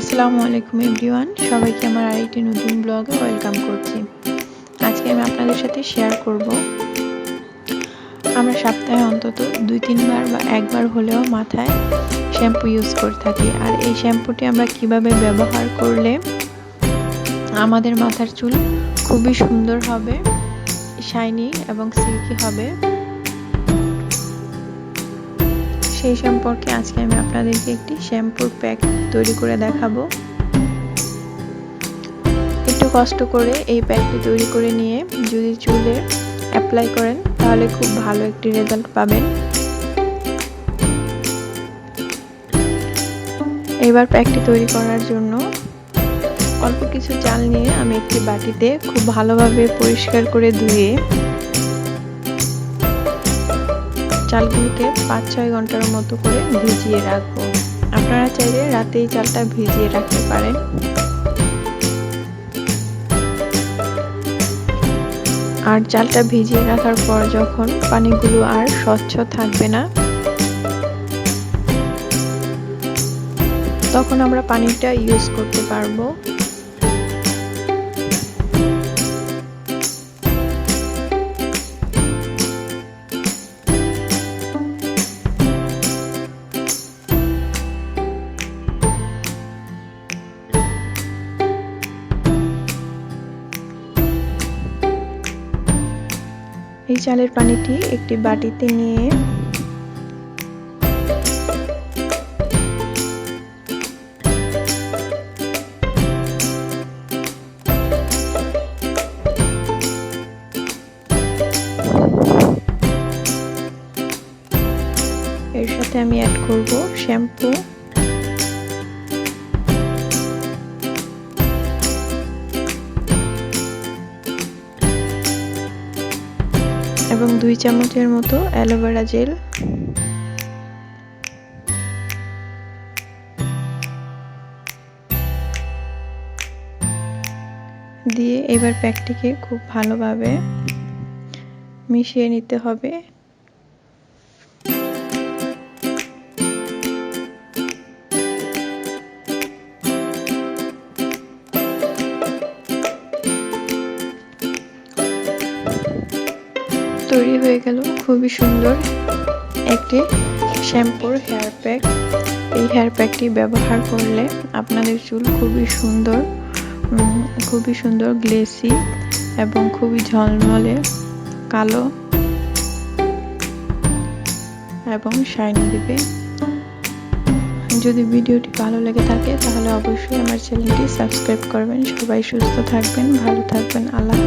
আসসালামু আলাইকুম এভরিওয়ান, সবাইকে আমার আরেকটি নতুন ব্লগে ওয়েলকাম করছি। আজকে আমি আপনাদের সাথে শেয়ার করব, আমরা সপ্তাহে অন্তত দুই, তিনবার বা একবার হলেও মাথায় শ্যাম্পু ইউজ করে থাকি। আর এই শ্যাম্পুটি আমরা কীভাবে ব্যবহার করলে আমাদের মাথার চুল খুবই সুন্দর হবে, শাইনি এবং সিল্কি হবে সেই সম্পর্কে আজকে আমি আপনাদেরকে একটি শ্যাম্পুর প্যাক তৈরি করে দেখাবো। একটু কষ্ট করে এই প্যাকটি তৈরি করে নিয়ে যদি চুলে অ্যাপ্লাই করেন, তাহলে খুব ভালো একটি রেজাল্ট পাবেন। এবার প্যাকটি তৈরি করার জন্য অল্প কিছু চাল নিয়ে আমি একটি বাটিতে খুব ভালোভাবে পরিষ্কার করে ধুয়ে চালগুলোকে পাঁচ ছয় ঘণ্টার মতো করে ভিজিয়ে রাখব। আপনারা চাইলে রাতেই চালটা ভিজিয়ে রাখতে পারেন। আর চালটা ভিজিয়ে রাখার পর যখন পানিগুলো আর স্বচ্ছ থাকবে না, তখন আমরা পানিটা ইউজ করতে পারব। এই চালের পানিটি একটি বাটিতে নিয়ে এর সাথে আমি অ্যাড করব শ্যাম্পু এবং দুই চামচের মতো অ্যালোভেরা জেল। দিয়ে এবার প্যাকটিকে খুব ভালোভাবে মিশিয়ে নিতে হবে। তৈরি হয়ে গেল। খুবই সুন্দর একটি শ্যাম্পুর হেয়ার প্যাক এই হেয়ার প্যাকটি ব্যবহার করলে আপনাদের চুল খুবই সুন্দর খুবই সুন্দর গ্লেসি এবং খুবই ঝলমলে কালো এবং শাইনি দিবে। যদি ভিডিওটি ভালো লেগে থাকে তাহলে অবশ্যই আমার চ্যানেলটি সাবস্ক্রাইব করবেন। সবাই সুস্থ থাকবেন, ভালো থাকবেন। আল্লাহ